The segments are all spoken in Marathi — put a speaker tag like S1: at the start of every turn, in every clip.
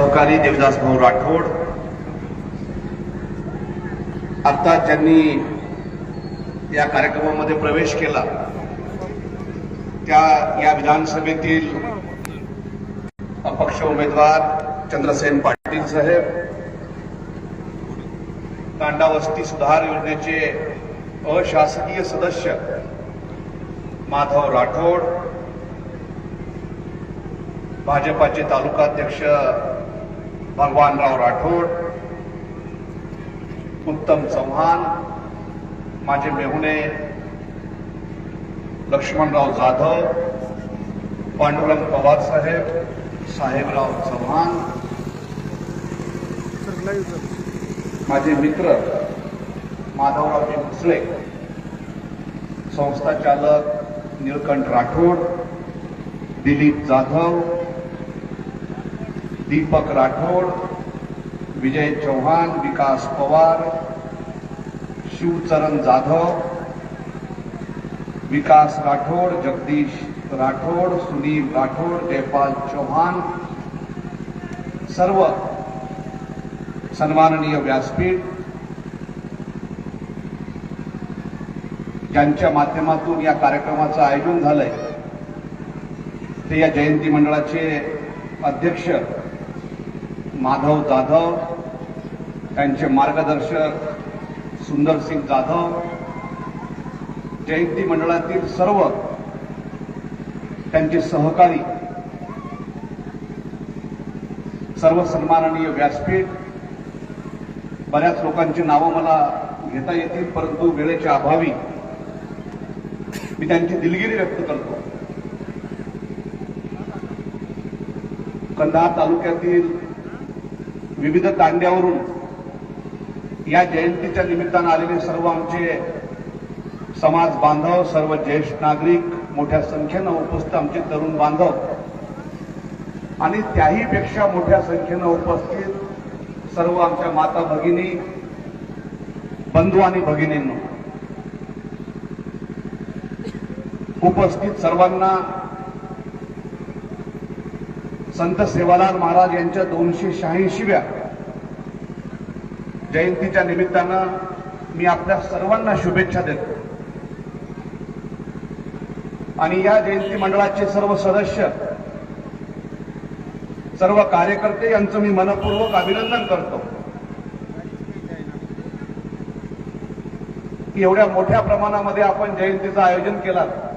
S1: सहकारी देवदास भाऊ राठोड. आता ज्यांनी या कार्यक्रमामध्ये प्रवेश केला त्या या विधानसभेतील अपक्ष उमेदवार चंद्रसेन पाटील साहेब तांडावस्ती सुधार योजनेचे अशासकीय सदस्य माधव राठोड भाजपाचे तालुकाध्यक्ष भगवानराव राठोड उत्तम चव्हाण माझे मेहुणे लक्ष्मणराव जाधव पांडुरंग पवार साहेब साहेबराव चव्हाण माझे मित्र माधवरावजी भोसले संस्था चालक निळकंठ राठोड दिलीप जाधव दीपक राठोड विजय चौहान विकास पवार शिवचरण जाधव विकास राठोड जगदीश राठोड सुनील राठोड जयपाल चौहान सर्व सन्माननीय व्यासपीठ ज्यांच्या माध्यमातून या कार्यक्रमाचं आयोजन झालंय. ते या जयंती मंडळाचे अध्यक्ष माधव जाधव त्यांचे मार्गदर्शक सुंदरसिंग जाधव जयंती मंडळातील सर्व त्यांचे सहकारी सर्व सन्माननीय व्यासपीठ बऱ्याच लोकांची नावं मला घेता येतील परंतु वेळेच्या अभावी मी त्यांची दिलगिरी व्यक्त करतो. कंधार तालुक्यातील विविध तांड्यावरून या जयंतीच्या निमित्तानं आलेले सर्व आमचे समाज बांधव सर्व ज्येष्ठ नागरिक मोठ्या संख्येनं उपस्थित आमचे तरुण बांधव आणि त्याही पेक्षा मोठ्या संख्येनं उपस्थित सर्व आमच्या माता भगिनी बंधू आणि भगिनींना. उपस्थित सर्वांना संत सेवालाल महाराज यांच्या दोनशे शहाऐंशीव्या जयंतीच्या निमित्तानं मी आपल्या सर्वांना शुभेच्छा देतो. आणि या जयंती मंडळाचे सर्व सदस्य सर्व कार्यकर्ते यांचं मी मनपूर्वक अभिनंदन करतो. की एवढ्या मोठ्या प्रमाणामध्ये आपण जयंतीचं आयोजन केलं.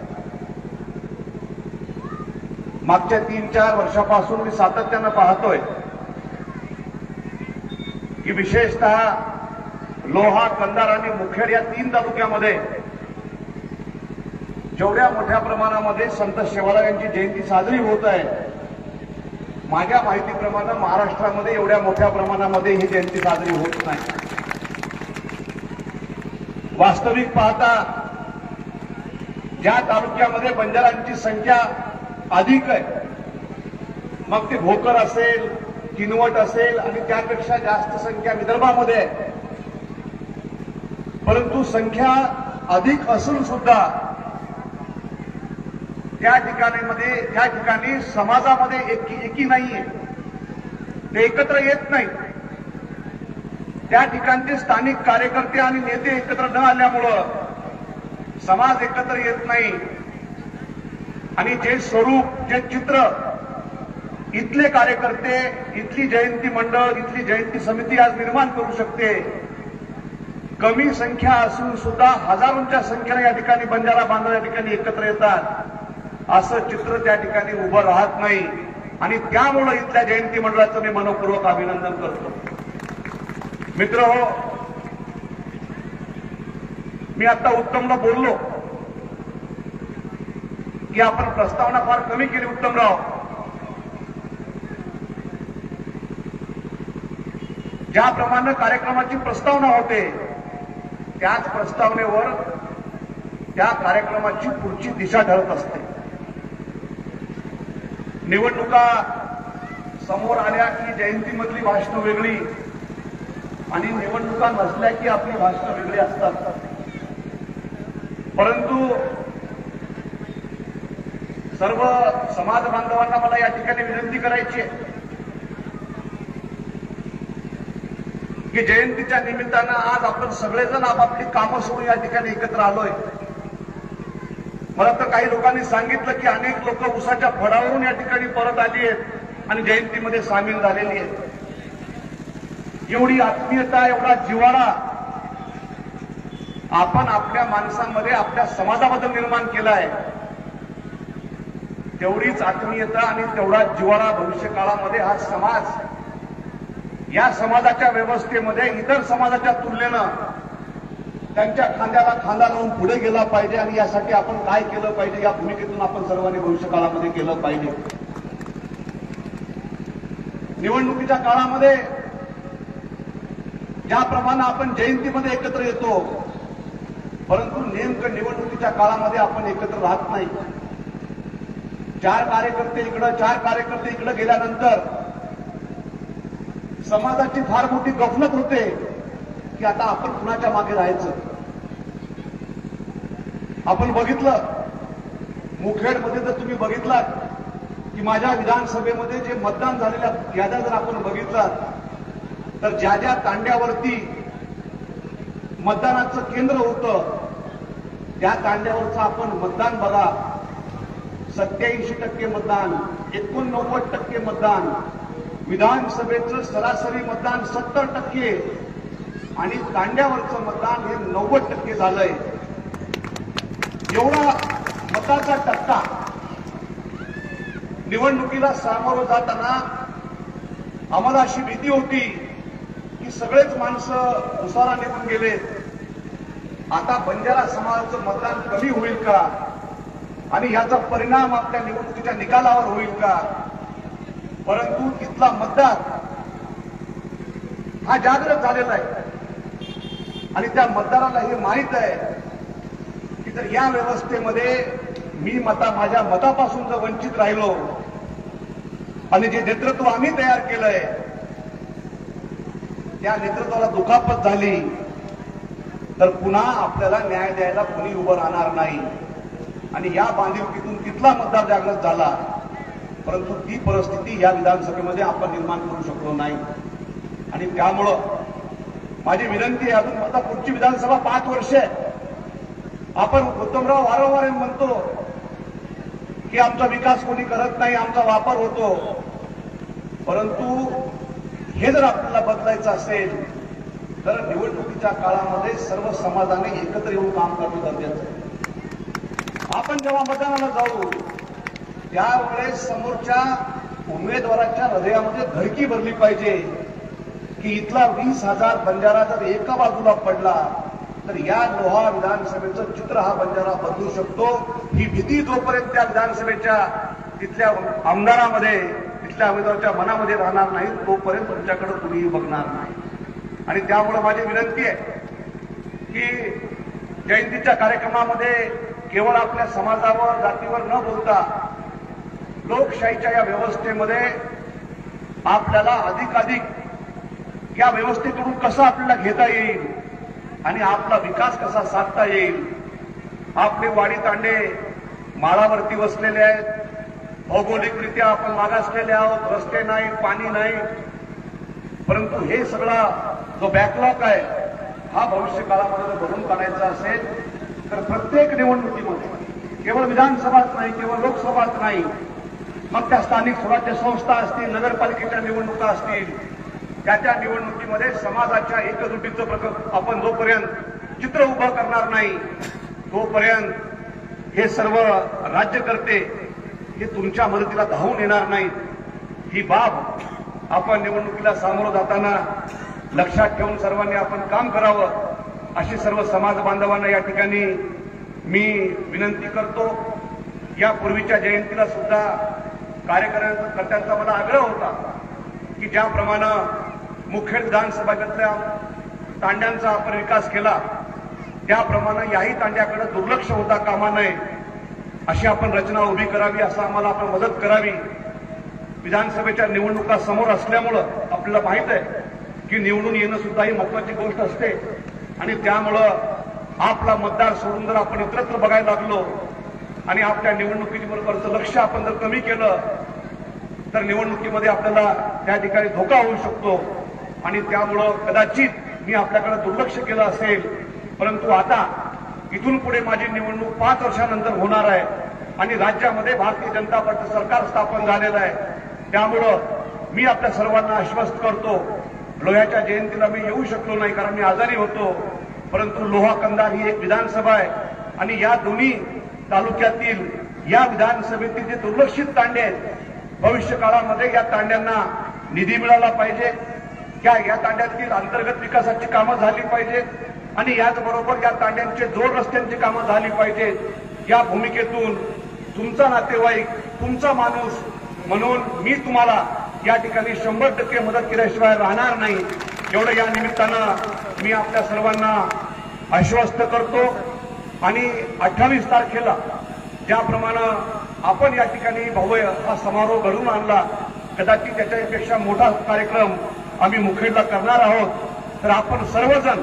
S1: मागच्या तीन चार वर्षापासून मी सातत्यानं पाहतोय की विशेषतः लोहा कंदार आणि मुखेड या तीन तालुक्यामध्ये जेवढ्या मोठ्या प्रमाणामध्ये संत शेवाळा यांची जयंती साजरी होत आहे माझ्या माहितीप्रमाणे महाराष्ट्रामध्ये एवढ्या मोठ्या प्रमाणामध्ये ही जयंती साजरी होत नाही. वास्तविक पाहता ज्या तालुक्यामध्ये बंजारांची संख्या अधिक आहे. मग ते भोकर असेल किनवट असेल आणि त्यापेक्षा जास्त संख्या विदर्भामध्ये आहे. परंतु संख्या अधिक असून सुद्धा त्या ठिकाणीमध्ये त्या ठिकाणी समाजामध्ये एकी एकी नाहीये. ते एकत्र येत नाही. त्या ठिकाणचे स्थानिक कार्यकर्ते आणि नेते एकत्र न आल्यामुळं समाज एकत्र येत नाही. आणि जे स्वरूप जे चित्र इथले कार्यकर्ते इथली जयंती मंडळ इथली जयंती समिती आज निर्माण करू शकते. कमी संख्या असून सुद्धा हजारोंच्या संख्येने या ठिकाणी बंजारा बांधव या ठिकाणी एकत्र येतात. असं चित्र त्या ठिकाणी उभं राहत नाही. आणि त्यामुळं इथल्या जयंती मंडळाचं मी मनपूर्वक अभिनंदन करतो. मित्र हो मी आता उत्तमला बोललो. की आपण प्रस्तावना फार कमी केली उत्तमराव. ज्याप्रमाणे कार्यक्रमाची प्रस्तावना होते त्याच प्रस्तावनेवर त्या कार्यक्रमाची पुढची दिशा ठरत असते. निवडणुका समोर आल्या की जयंतीमधली भाषणं वेगळी आणि निवडणुका नसल्या की आपली भाषणं वेगळी असतात. परंतु सर्व समाज बांधवांना मला या ठिकाणी विनंती करायची आहे की जयंतीच्या निमित्तानं आज आपण सगळेजण आपापली कामं सोडून या ठिकाणी एकत्र आलोय. मला तर काही लोकांनी सांगितलं की अनेक लोक उसाच्या फडावरून या ठिकाणी परत आली आहेत आणि जयंतीमध्ये सामील झालेली आहेत. एवढी आत्मीयता एवढा जिवाळा आपण आपल्या माणसांमध्ये आपल्या समाजाबद्दल निर्माण केला आहे. तेवढीच आत्मीयता आणि तेवढा जिवाळा भविष्य काळामध्ये हा समाज या समाजाच्या व्यवस्थेमध्ये इतर समाजाच्या तुलनेनं त्यांच्या खांद्याला खांदा लावून पुढे गेला पाहिजे आणि यासाठी आपण काय केलं पाहिजे या भूमिकेतून आपण सर्वांनी भविष्य काळामध्ये केलं पाहिजे. निवडणुकीच्या काळामध्ये ज्याप्रमाणे आपण जयंतीमध्ये एकत्र येतो परंतु नेमकं निवडणुकीच्या काळामध्ये आपण एकत्र राहत नाही. चार कार्यकर्ते इकडं चार कार्यकर्ते इकडं गेल्यानंतर समाजाची फार मोठी गफलत होते की आता आपण कुणाच्या मागे राहायचं? आपण बघितलं मुखेडमध्ये जर तुम्ही बघितलात की माझ्या विधानसभेमध्ये जे मतदान झालेल्या याद्या जर आपण बघितलात तर ज्या ज्या तांड्यावरती मतदानाचं केंद्र होतं त्या तांड्यावरचं आपण मतदान बघा. सत्याऐंशी टक्के मतदान एकोणनव्वद टक्के मतदान विधानसभेचं सरासरी मतदान सत्तर टक्के आणि तांड्यावरचं मतदान हे नव्वद टक्के झालंय. एवढा मताचा टक्का निवडणुकीला सामोरं जाताना आम्हाला अशी भीती होती की सगळेच माणसं उसारा निघून गेलेत. आता बंजारा समाजाचं मतदान कमी होईल का? आणि याचा परिणाम आपल्या निवडणुकीच्या निकालावर होईल का? परंतु इथला मतदार हा जागृत झालेला आहे. आणि त्या मतदाराला हे माहीत आहे की जर या व्यवस्थेमध्ये मी मता माझ्या मतापासून जर वंचित राहिलो आणि जे नेतृत्व आम्ही तयार केलंय त्या नेतृत्वाला दुखापत झाली तर पुन्हा आपल्याला न्याय द्यायला कुणी उभं राहणार नाही. आणि या बांधिलकीतून तिथला मतदार जागृत झाला. परंतु ती परिस्थिती या विधानसभेमध्ये आपण निर्माण करू शकलो नाही. आणि त्यामुळं माझी विनंती आहे अजून आता पुढची विधानसभा पाच वर्ष आहे आपण उत्तमराव वारंवार म्हणतो की आमचा विकास कोणी करत नाही आमचा वापर होतो. परंतु हे जर आपल्याला बदलायचं असेल तर निवडणुकीच्या काळामध्ये सर्व समाजाने एकत्र येऊन काम करणं गरजेचं आहे. आपण जेव्हा मतदानाला जाऊ त्यावेळेस समोरच्या उमेदवाराच्या हृदयामध्ये धडकी भरली पाहिजे की इथला वीस हजार बंजारा जर एका बाजूला पडला तर या लोहा विधानसभेचं चित्र हा बंजारा बदलू शकतो. ही भीती जोपर्यंत त्या विधानसभेच्या तिथल्या आमदारामध्ये तिथल्या उमेदवाराच्या मनामध्ये राहणार नाही तोपर्यंत तुमच्याकडे कुणीही बघणार नाही. आणि त्यामुळे माझी विनंती आहे की जयंतीच्या कार्यक्रमामध्ये केवळ आपल्या समाजावर जातीवर न बोलता लोकशाहीच्या या व्यवस्थेमध्ये आपल्याला अधिकाधिक या व्यवस्थेकडून कसं आपल्याला घेता येईल आणि आपला विकास कसा साधता येईल? आपले वाडी तांडे माळावरती वसलेले आहेत. भौगोलिकरित्या आपण मागासलेले आहोत. रस्ते नाही पाणी नाही परंतु हे सगळा जो बॅकलॉग आहे हा भविष्य काळामध्ये जर भरून काढायचा असेल तर प्रत्येक निवडणुकीमध्ये केवळ विधानसभाच नाही केवळ लोकसभाच नाही मग त्या स्थानिक स्वराज्य संस्था असतील नगरपालिकेच्या निवडणुका असतील त्या त्या निवडणुकीमध्ये समाजाच्या एकजुटीचं प्रकल्प आपण जोपर्यंत चित्र उभं करणार नाही तोपर्यंत हे सर्व राज्यकर्ते हे तुमच्या मदतीला धावून येणार नाहीत. ही बाब आपण निवडणुकीला सामोरं जाताना लक्षात ठेवून सर्वांनी आपण काम करावं. अशी सर्व समाज बांधवांना या ठिकाणी मी विनंती करतो. या पूर्वीच्या जयंतीला सुद्धा कार्यकर्त्यांचा मला आग्रह होता की ज्याप्रमाणे मुखेड विधानसभागतल्या तांड्यांचा आपण विकास केला त्याप्रमाणे याही तांड्याकडे दुर्लक्ष होता कामा नये अशी आपण रचना उभी करावी असं आम्हाला आपण मदत करावी. विधानसभेच्या निवडणुका समोर असल्यामुळं आपल्याला माहीत आहे की निवडून येणं सुद्धा ही महत्वाची गोष्ट असते. आणि त्यामुळं आपला मतदार सोडून जर आपण इतरत्र बघायला लागलो. आणि आपल्या निवडणुकीबरोबरचं लक्ष आपण जर कमी केलं तर निवडणुकीमध्ये आपल्याला त्या ठिकाणी धोका होऊ शकतो. आणि त्यामुळं कदाचित मी आपल्याकडे दुर्लक्ष केलं असेल परंतु आता इथून पुढे माझी निवडणूक पाच वर्षानंतर होणार आहे. आणि राज्यामध्ये भारतीय जनता पार्टी सरकार स्थापन झालेलं आहे. त्यामुळं मी आपल्या सर्वांना आश्वस्त करतो. लोह्याच्या जयंतीला मी येऊ शकलो नाही कारण मी आजारी होतो. परंतु लोहा कंदार ही एक विधानसभा आहे. आणि या दोन्ही तालुक्यातील या विधानसभेतील जे दुर्लक्षित तांडे आहेत भविष्य काळामध्ये या तांड्यांना निधी मिळाला पाहिजे. त्या या तांड्यातील अंतर्गत विकासाची कामं झाली पाहिजेत आणि याचबरोबर या तांड्यांचे जोड रस्त्यांची कामं झाली पाहिजेत या भूमिकेतून तुमचा नातेवाईक तुमचा माणूस म्हणून मी तुम्हाला या ठिकाणी शंभर टक्के मदत केल्याशिवाय राहणार नाही. एवढं या निमित्तानं मी आपल्या सर्वांना आश्वस्त करतो. आणि अठ्ठावीस तारखेला ज्याप्रमाणे आपण या ठिकाणी भव्य हा समारोह घडून आणला कदाचित त्याच्यापेक्षा मोठा कार्यक्रम आम्ही मुखेडला करणार आहोत. तर आपण सर्वजण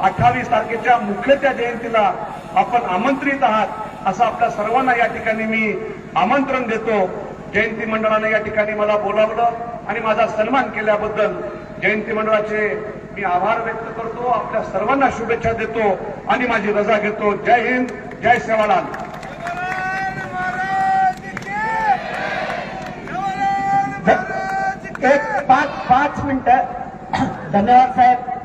S1: अठ्ठावीस तारखेच्या मुख्य त्या जयंतीला आपण आमंत्रित आहात असं आपल्या सर्वांना या ठिकाणी मी आमंत्रण देतो. जयंती मंडळाने या ठिकाणी मला बोलावलं आणि माझा सन्मान केल्याबद्दल जयंती मंडळाचे मी आभार व्यक्त करतो आपल्या सर्वांना शुभेच्छा देतो आणि माझी रजा घेतो. जय हिंद जय सेवालाल
S2: एक पाच पाच मिनिटं. धन्यवाद साहेब.